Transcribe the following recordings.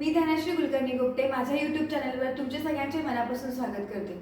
मी धनश्री कुलकर्णी गुप्ते माझ्या यूट्यूब चॅनलवर तुमचे सगळ्यांचे मनापासून स्वागत करते.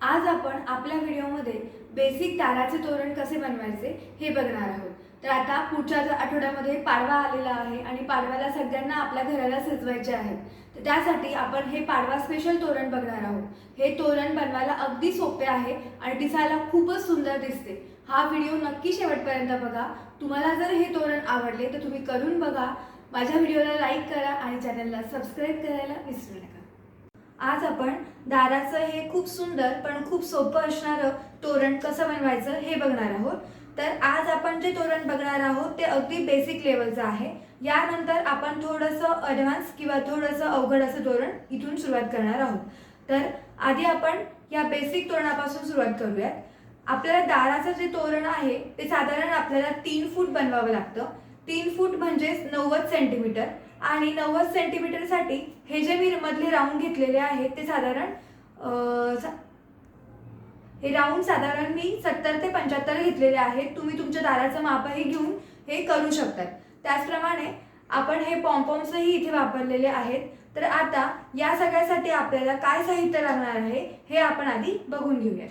आज आपण आपल्या व्हिडिओमध्ये बेसिक ताराचे तोरण कसे बनवायचे हे बघणार आहोत. तर आता पुढच्या आठवड्यामध्ये पाडवा आलेला आहे आणि पाडव्याला सगळ्यांना आपल्या घराला सजवायचे आहेत. तर त्यासाठी आपण हे पाडवा स्पेशल तोरण बघणार आहोत. हे तोरण बनवायला अगदी सोपे आहे आणि दिसायला खूपच सुंदर दिसते. हा व्हिडिओ नक्की शेवटपर्यंत बघा. तुम्हाला जर हे तोरण आवडले तर तुम्ही करून बघा. माझ्या व्हिडिओला लाईक करा आणि चॅनलला सबस्क्राईब करायला विसरू नका. आज आपण दाराचं हे खूप सुंदर पण खूप सोपं असणारं तोरण कसं बनवायचं हे बघणार आहोत. तर आज आपण जे तोरण बघणार आहोत ते अगदी बेसिक लेवलचं आहे. यानंतर आपण थोडंसं ॲडव्हान्स किंवा थोडंसं अवघड असं तोरण इथून सुरुवात करणार आहोत. तर आधी आपण या बेसिक तोरणापासून सुरुवात करूयात. आपल्याला दाराचं जे तोरण आहे ते साधारण आपल्याला तीन फूट बनवावं लागतं. तीन फूट म्हणजेच नव्वद सेंटीमीटर आणि नव्वद सेंटीमीटरसाठी हे जे मी मधले राऊंड घेतलेले आहेत ते साधारण हे राऊंड साधारण मी सत्तर ते पंच्याहत्तर घेतलेले आहेत. तुम्ही तुमच्या दाराचं मापही घेऊन हे करू शकतात. त्याचप्रमाणे आपण हे पॉम्पॉम्सही इथे वापरलेले आहेत. तर आता या सगळ्यासाठी आपल्याला काय साहित्य लागणार आहे हे आपण आधी बघून घेऊया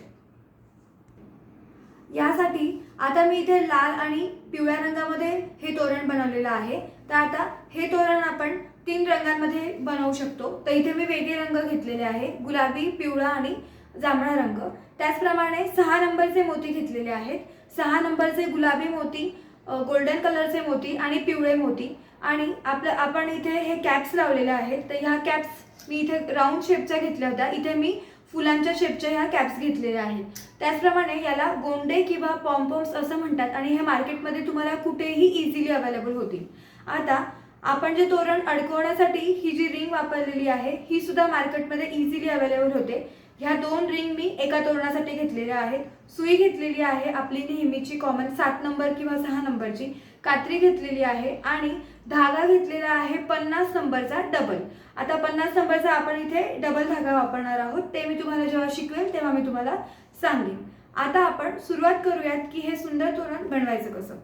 यासाठी आता मी इथे लाल आणि पिवळ्या रंगामध्ये हे तोरण बनवलेलं आहे. तर आता हे तोरण आपण तीन रंगांमध्ये बनवू शकतो. तर इथे मी वेगळे रंग घेतलेले आहे. गुलाबी पिवळा आणि जांभळा रंग. त्याचप्रमाणे सहा नंबरचे मोती घेतलेले आहेत. सहा नंबरचे गुलाबी मोती गोल्डन कलरचे मोती आणि पिवळे मोती. आणि आपलं आपण इथे हे कॅप्स लावलेले आहेत. तर ह्या कॅप्स मी इथे राऊंड शेपच्या घेतल्या होत्या. इथे मी फुलांच्या शेपच्या ह्या कॅप्स घेतलेल्या आहेत. त्याचप्रमाणे याला गोंडे किंवा पॉम्पॉम्स असं म्हणतात आणि हे मार्केटमध्ये तुम्हाला कुठेही इझिली अवेलेबल होतील. आता आपण जे तोरण अडकवण्यासाठी ही जी रिंग वापरलेली आहे ही सुद्धा मार्केटमध्ये इझिली अवेलेबल होते. ह्या दोन रिंग मी एका तोरणासाठी घेतलेल्या आहेत. सुई घेतलेली आहे आपली नेहमीची कॉमन सात नंबर किंवा सहा नंबरची कात्री घेतलेली आहे आणि धागा घेतलेला आहे पन्नास नंबरचा डबल आता पन्नास नंबरचा आपण इथे डबल धागा वापरणार आहोत. ते मी तुम्हाला जेव्हा शिकवेल तेव्हा मी तुम्हाला सांगेन. आता आपण सुरुवात करूयात की हे सुंदर तोरण बनवायचं कसं.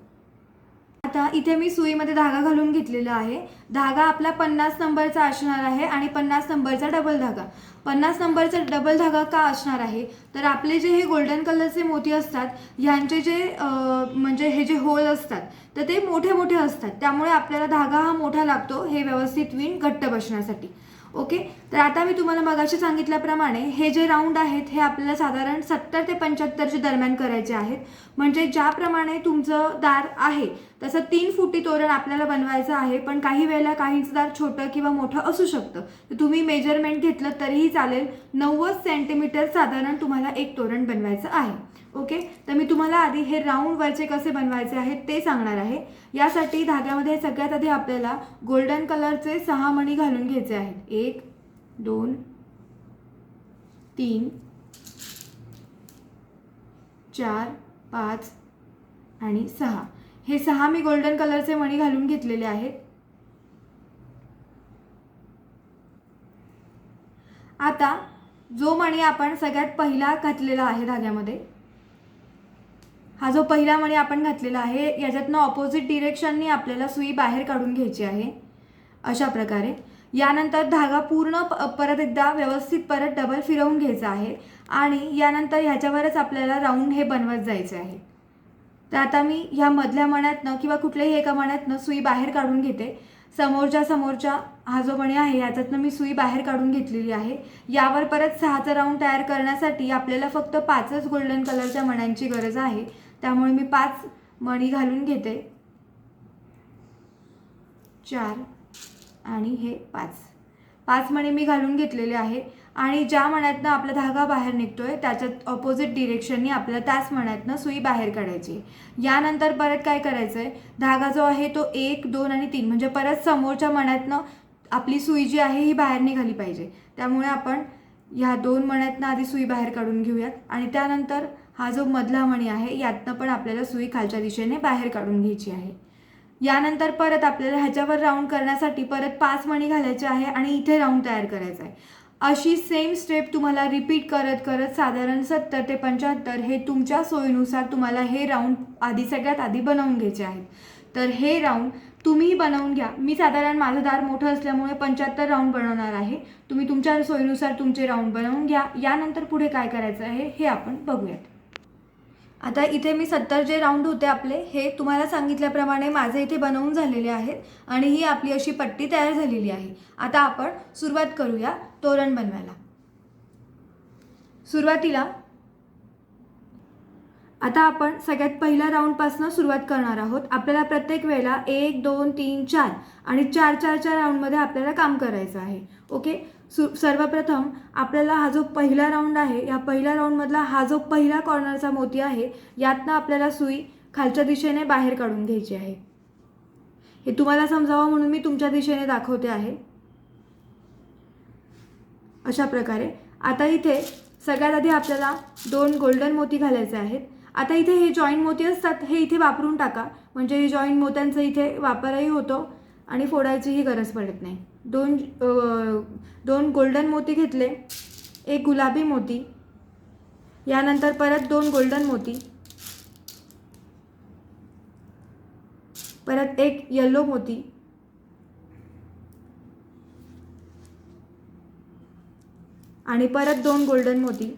आता इथे मी सुईमध्ये धागा घालून घेतलेला आहे. धागा आपला पन्नास नंबरचा असणार आहे आणि पन्नास नंबरचा डबल धागा. पन्नास नंबरचा डबल धागा का असणार आहे? तर आपले जे हे गोल्डन कलरचे मोती असतात ह्यांचे जे म्हणजे हे जे होल असतात तर ते मोठे मोठे असतात. त्यामुळे आपल्याला धागा हा मोठा लागतो हे व्यवस्थित विण घट्ट बसण्यासाठी. ओके? तर आता मी तुम्हाला मगाशी सांगितल्याप्रमाणे हे जे राऊंड आहेत हे आपल्याला साधारण सत्तर ते पंच्याहत्तरच्या दरम्यान करायचे आहेत. म्हणजे ज्याप्रमाणे तुमचं दार आहे तसं तीन फुटी तोरण आपल्याला बनवायचं आहे पण काही वेळेला काहींचदार छोटं किंवा मोठं असू शकतं. तर तुम्ही मेजरमेंट घेतलं तरीही चालेल. नव्वद सेंटीमीटर साधारण तुम्हाला एक तोरण बनवायचं आहे. ओके तर मी तुम्हाला आधी हे राऊंड वरचे कसे बनवायचे आहेत ते सांगणार आहे. यासाठी धाग्यामध्ये सगळ्यात आधी आपल्याला गोल्डन कलरचे सहा मणी घालून घ्यायचे आहेत. एक दोन तीन चार पाच आणि सहा. हे सहा मी गोल्डन कलरचे मणी घालून घेतलेले आहेत. आता जो मणी आपण सगळ्यात पहिला घातलेला आहे धाग्यामध्ये हा जो पहिला मणी आपण घातलेला आहे याच्यातनं ऑपोजिट डिरेक्शननी आपल्याला सुई बाहेर काढून घ्यायची आहे. अशा प्रकारे. यानंतर धागा पूर्ण प- परत एकदा व्यवस्थित परत डबल फिरवून घ्यायचा आहे आणि यानंतर ह्याच्यावरच आपल्याला राऊंड हे बनवत जायचे आहे. तर आता मी ह्या मधल्या मण्यातनं किंवा कुठल्याही एका मण्यातनं सुई बाहेर काढून घेते. समोरच्या समोरच्या हा जो मणी आहे याच्यातनं मी सुई बाहेर काढून घेतलेली आहे. यावर परत सहाचा राऊंड तयार करण्यासाठी आपल्याला फक्त पाचच गोल्डन कलरच्या मण्यांची गरज आहे. त्यामुळे मी पाच मणी घालून घेते. चार आणि हे पाच. पाच मणी मी घालून घेतलेले आहे. आणि ज्या मण्यातनं आपला धागा बाहेर निघतो आहे त्याच्यात ऑपोजिट डिरेक्शननी आपल्याला त्याच मण्यातनं सुई बाहेर काढायची यानंतर परत काय करायचं आहे धागा जो आहे तो एक दोन आणि तीन. म्हणजे परत समोरच्या मण्यातनं आपली सुई जी आहे ही बाहेर निघाली पाहिजे. त्यामुळे आपण ह्या दोन मण्यातनं आधी सुई बाहेर काढून घेऊयात. आणि त्यानंतर हा जो मधला मणी आहे यातनं पण आपल्याला सुई खालच्या दिशेने बाहेर काढून घ्यायची आहे. यानंतर परत आपल्याला ह्याच्यावर राऊंड करण्यासाठी परत पाच मणी घालायचे आहे आणि इथे राऊंड तयार करायचा आहे. अशी सेम स्टेप तुम्हाला रिपीट करत करत साधारण सत्तर ते पंच्याहत्तर हे तुमच्या सोयीनुसार तुम्हाला हे राऊंड आधी सगळ्यात आधी बनवून घ्यायचे आहेत. तर हे राऊंड तुम्हीही बनवून घ्या. मी साधारण माझं दार मोठं असल्यामुळे पंच्याहत्तर राऊंड बनवणार आहे. तुम्ही तुमच्या सोयीनुसार तुमचे राऊंड बनवून घ्या. यानंतर पुढे काय करायचं आहे हे आपण बघूयात. आता इथे मी सत्तर जे राऊंड होते आपले हे तुम्हाला सांगितल्याप्रमाणे माझे इथे बनवून झालेले आहेत आणि ही आपली अशी पट्टी तयार झालेली आहे. आता आपण सुरुवात करूया तोरण बनवायला. सुरुवातीला आता आपण सगळ्यात पहिल्या राऊंडपासून सुरुवात करणार आहोत. आपल्याला प्रत्येक वेळेला एक दोन तीन चार आणि चार चारच्या राऊंडमध्ये आपल्याला काम करायचं आहे. ओके सु सर्वप्रथम आपल्याला हा जो पहिला राऊंड आहे या पहिल्या राऊंडमधला हा जो पहिला कॉर्नरचा मोती आहे यातनं आपल्याला सुई खालच्या दिशेने बाहेर काढून घ्यायची आहे. हे तुम्हाला समजावं म्हणून मी तुमच्या दिशेने दाखवते आहे. अशा प्रकारे. आता इथे सगळ्यात आधी आपल्याला दोन गोल्डन मोती घालायचे आहेत. आता इथे हे जॉईंट मोती असतात हे इथे वापरून टाका. म्हणजे हे जॉईंट मोत्यांचा इथे वापरही होतो. आणि फोडायचीही गरज पडत नाही. दोन दोन गोल्डन मोती घेतले एक गुलाबी मोती यानंतर परत दोन गोल्डन मोती परत एक येल्लो मोती आणि परत दोन गोल्डन मोती.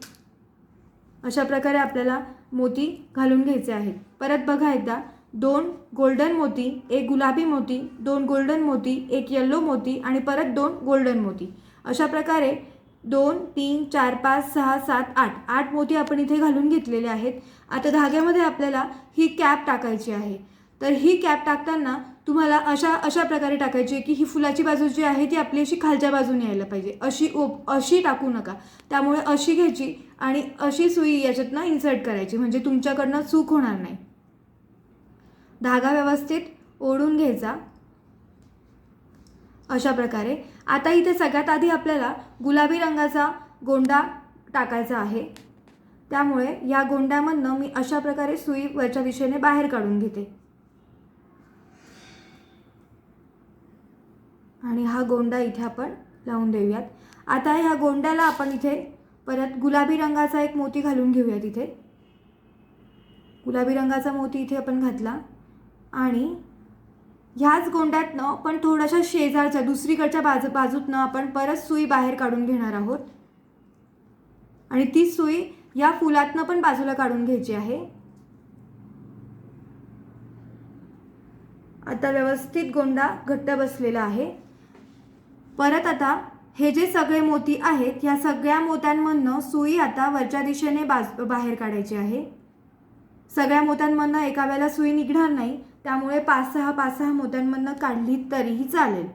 अशा प्रकारे आपल्याला मोती घालून घ्यायचे आहेत. परत बघा एकदा दोन गोल्डन मोती एक गुलाबी मोती दोन गोल्डन मोती एक येल्लो मोती आणि परत दोन गोल्डन मोती. अशा प्रकारे दोन तीन चार पाच सहा सात आठ आठ मोती आपण इथे घालून घेतलेले आहेत. आता धाग्यामध्ये आपल्याला ही कॅप टाकायची आहे. तर ही कॅप टाकताना तुम्हाला अशा अशा प्रकारे टाकायची आहे की ही फुलाची बाजू जी आहे ती आपली अशी खालच्या बाजूने यायला पाहिजे. अशी ओप अशी टाकू नका. त्यामुळे अशी घ्यायची आणि अशी सुई याच्यातनं इन्सर्ट करायची. म्हणजे तुमच्याकडनं चूक होणार नाही. धागा व्यवस्थित ओढून घ्यायचा. अशा प्रकारे. आता इथे सगळ्यात आधी आपल्याला गुलाबी रंगाचा गोंडा टाकायचा आहे. त्यामुळे या गोंड्यामधनं मी अशा प्रकारे सुई वरच्या दिशेने बाहेर काढून घेते. आणि हा गोंडा इथे आपण लावून देऊयात. आता ह्या गोंड्याला आपण इथे परत गुलाबी रंगाचा एक मोती घालून घेऊयात इथे. गुलाबी रंगाचा मोती इथे आपण घातला. आणि ह्याच गोंड्यातनं पण थोड्याशा शेजारच्या दुसरीकडच्या बाजू बाजूतनं आपण परत सुई बाहेर काढून घेणार आहोत. आणि ती सुई या फुलातनं पण बाजूला काढून घ्यायची आहे. आता व्यवस्थित गोंडा घट्ट बसलेला आहे. परत आता हे जे सगळे मोती आहेत ह्या सगळ्या मोत्यांमधनं सुई आता वरच्या दिशेने बाज बाहेर काढायची आहे. सगळ्या मोत्यांमधनं एका वेळेला सुई निघणार नाही त्यामुळे पाच सहा पाच सहा मोत्यांमधनं काढली तरीही चालेल.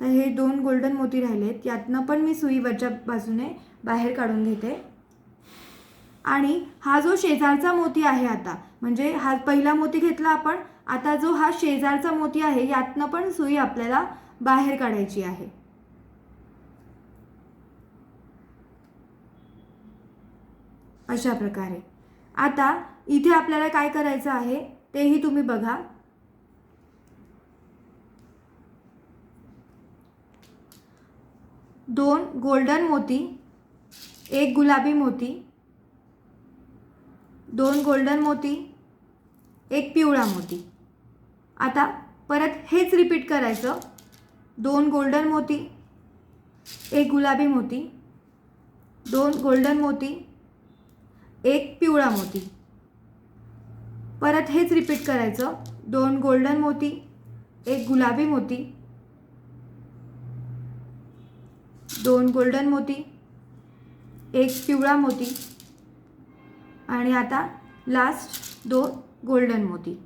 तर हे दोन गोल्डन मोती राहिलेत. यातनं पण मी सुई वरच्या बाजूने बाहेर काढून घेते. आणि हा जो शेजारचा मोती आहे आता म्हणजे हा पहिला मोती घेतला आपण आता जो हा शेजारचा मोती आहे यातनं पण सुई आपल्याला बाहेर काढायची आहे. अशा प्रकारे. आता इथे आपल्याला काय करायचं आहे? तेही तुम्ही बघा. दोन गोल्डन मोती. एक गुलाबी मोती. दोन गोल्डन मोती. एक पिवळा मोती. आता परत हेच रिपीट करायचं. दोन गोल्डन मोती. एक गुलाबी मोती. दोन गोल्डन मोती. एक पिवळा मोती. परत हेच रिपीट करायचं. दोन गोल्डन मोती एक गुलाबी मोती. दोन गोल्डन मोती एक पिवळा मोती. आणि आता लास्ट दोन गोल्डन मोती.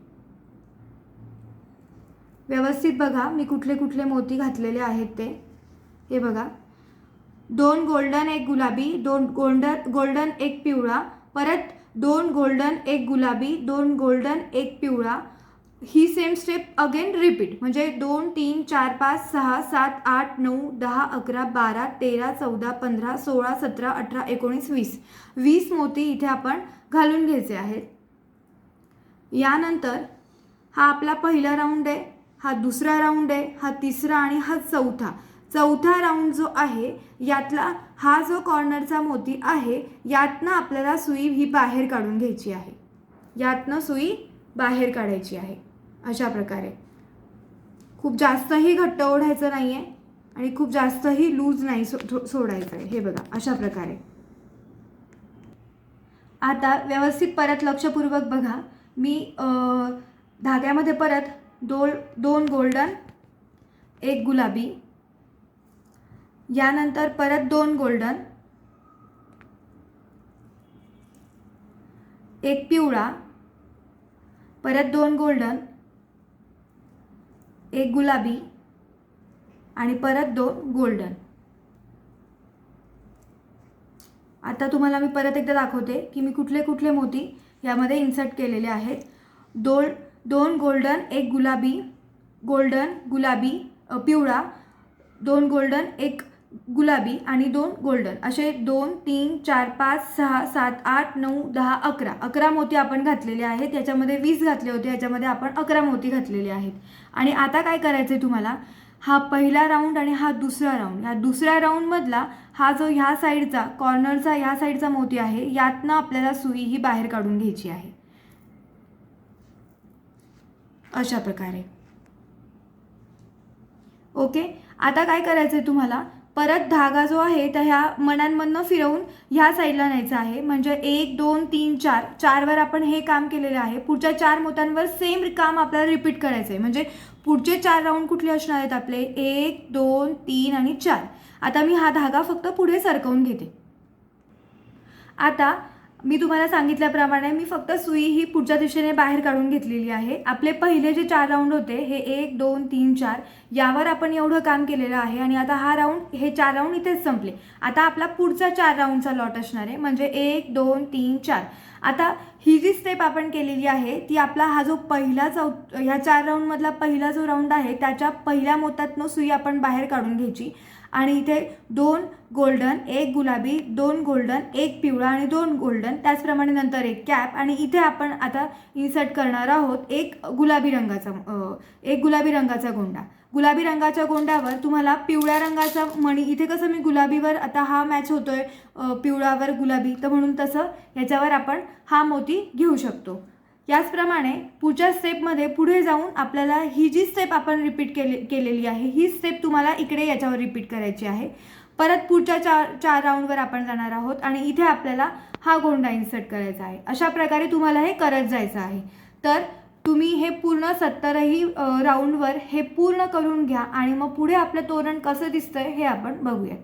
व्यवस्थित बघा मी कुठले कुठले मोती घातलेले आहेत ते. हे बघा. दोन गोल्डन एक गुलाबी दोन गोल्डन गोल्डन एक पिवळा. परत दोन गोल्डन एक गुलाबी दोन गोल्डन एक पिवळा. ही सेम स्टेप अगेन रिपीट म्हणजे दोन तीन चार पाच सहा सात आठ नऊ दहा अकरा बारा तेरा चौदा पंधरा सोळा सतरा अठरा एकोणीस वीस. वीस मोती इथे आपण घालून घ्यायचे आहेत. यानंतर हा आपला पहिला राऊंड आहे हा दुसरा राऊंड आहे हा तिसरा आणि हा चौथा. चौथा राऊंड जो आहे यातला हा जो कॉर्नरचा मोती आहे यातनं आपल्याला सुई ही बाहेर काढून घ्यायची आहे. यातनं सुई बाहेर काढायची आहे. अशा प्रकारे. खूप जास्तही घट्ट ओढायचं नाही आहे आणि खूप जास्तही लूज नाही सो सोडायचं आहे हे बघा अशा प्रकारे. आता व्यवस्थित परत लक्षपूर्वक बघा. मी धाग्यामध्ये परत दोन दोन गोल्डन एक गुलाबी यानंतर परत दोन गोल्डन एक पिवळा. परत दोन गोल्डन एक गुलाबी. आणि परत दोन गोल्डन आता तुम्हाला मी परत एकदा दाखवते की मी कुठले कुठले मोती यामध्ये इन्सर्ट केलेले आहेत. दोन दोन गोल्डन एक गुलाबी गोल्डन गुलाबी पिवळा. दोन गोल्डन एक गुलाबी आणि दोन गोल्डन. असे दोन तीन चार पाच सहा सात आठ नऊ दहा अकरा. अकरा मोती आपण घातलेले आहेत. याच्यामध्ये वीस घातले होते. याच्यामध्ये आपण अकरा मोती घातलेले आहेत. आणि आता काय करायचं आहे तुम्हाला? हा पहिला राऊंड आणि हा दुसरा राऊंड. ह्या दुसऱ्या राऊंडमधला हा जो ह्या साईडचा कॉर्नरचा ह्या साईडचा मोती आहे यातनं आपल्याला सुई ही बाहेर काढून घ्यायची आहे. अशा प्रकारे. ओके? आता काय करायचं आहे तुम्हाला? परत धागा जो आहे तर ह्या मनांमधनं फिरवून ह्या साईडला न्यायचा आहे. म्हणजे एक दोन तीन चार. चारवर आपण हे काम केलेलं आहे. पुढच्या चार मोत्यांवर सेम काम आपल्याला रिपीट करायचं आहे म्हणजे पुढचे चार राऊंड कुठले असणार आहेत आपले? एक दोन तीन आणि चार. आता मी हा धागा फक्त पुढे सरकवून घेते. आता मी तुम्हाला सांगितल्याप्रमाणे मी फक्त सुई ही पुढच्या दिशेने बाहेर काढून घेतलेली आहे. आपले पहिले जे चार राऊंड होते हे एक दोन तीन चार यावर आपण एवढं काम केलेलं आहे आणि आता हा राऊंड हे चार राऊंड इथेच संपले. आता आपला पुढचा चार राऊंडचा लॉट असणार आहे म्हणजे एक दोन तीन चार. आता ही जी स्टेप आपण केलेली आहे ती आपला हा जो पहिला चौ ह्या चार राऊंडमधला पहिला जो राऊंड आहे त्याच्या पहिल्या मोतातनं सुई आपण बाहेर काढून घ्यायची. आणि इथे दोन गोल्डन एक गुलाबी दोन गोल्डन एक पिवळा आणि दोन गोल्डन त्याचप्रमाणे नंतर एक कॅप आणि इथे आपण आता इन्सर्ट करणार आहोत एक गुलाबी रंगाचा एक गुलाबी रंगाचा गोंडा. गुलाबी रंगाच्या गोंडावर तुम्हाला पिवळ्या रंगाचा मणी इथे कसं मी गुलाबीवर आता हा मॅच होतोय पिवळावर गुलाबी तर म्हणून तसं याच्यावर आपण हा मोती घेऊ शकतो. याचप्रमाणे पुढच्या स्टेपमध्ये पुढे जाऊन आपल्याला ही जी स्टेप आपण रिपीट केले केलेली आहे ही स्टेप तुम्हाला इकडे याच्यावर रिपीट करायची आहे. परत पुढच्या चार चार राऊंडवर आपण जाणार आहोत आणि इथे आपल्याला हा गोंडा इन्सर्ट करायचा आहे. अशा प्रकारे तुम्हाला हे करत जायचं आहे. तर तुम्ही हे पूर्ण सत्तरही राऊंडवर हे पूर्ण करून घ्या आणि मग पुढे आपलं तोरण कसं दिसतंय हे आपण बघूयात.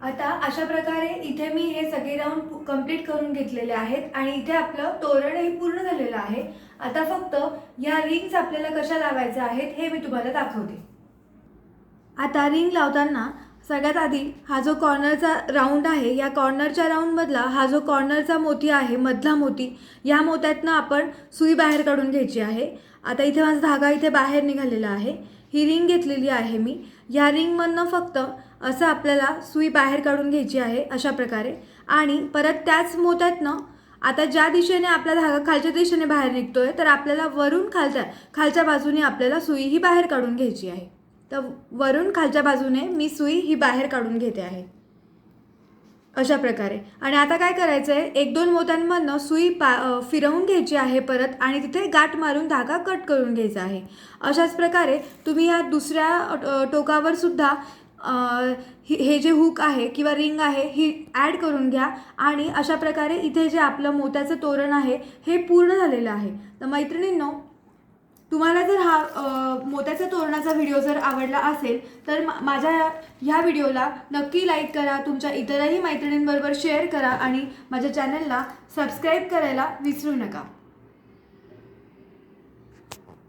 आता अशा प्रकारे इथे मी हे सगळे राऊंड कंप्लीट करून घेतलेले आहेत आणि इथे आपलं तोरण हे पूर्ण झालेलं आहे. आता फक्त या रिंग्स आपल्याला कशा लावायच्या आहेत हे मी तुम्हाला दाखवते. आता रिंग लावताना सगळ्यात आधी हा जो कॉर्नरचा राऊंड आहे या कॉर्नरच्या राऊंडमधला हा जो कॉर्नरचा मोती आहे मधला मोती या मोत्यातनं आपण सुई बाहेर काढून घ्यायची आहे. आता इथे माझा धागा इथे बाहेर निघालेला आहे. ही रिंग घेतलेली आहे मी. या रिंगमधनं फक्त असं आपल्याला सुई बाहेर काढून घ्यायची आहे अशा प्रकारे. आणि परत त्याच मोत्यातनं आता ज्या दिशेने आपला धागा खालच्या दिशेने बाहेर निघतो आहे तर आपल्याला वरून खालच्या खालच्या बाजूने आपल्याला सुई ही बाहेर काढून घ्यायची आहे. तर वरून खालच्या बाजूने मी सुई ही बाहेर काढून घेते आहे. अशा प्रकारे. आणि आता काय करायचं आहे एक दोन मोत्यांमधनं सुई पा फिरवून घ्यायची आहे परत आणि तिथे गाठ मारून धागा कट करून घ्यायचा आहे. अशाच प्रकारे तुम्ही ह्या दुसऱ्या टोकावर सुद्धा हे हे जे हुक आहे किंवा रिंग आहे ही ॲड करून घ्या आणि अशा प्रकारे इथे जे आपलं मोत्याचं तोरण आहे हे पूर्ण झालेलं आहे. तर मैत्रिणींनो तुम्हाला जर हा मोत्याच्या तोरणाचा व्हिडिओ जर आवडला असेल तर मा- माझ्या ह्या व्हिडिओला नक्की लाईक करा तुमच्या इतरही मैत्रिणींबरोबर शेअर करा आणि माझ्या चॅनलला सबस्क्राईब करायला विसरू नका.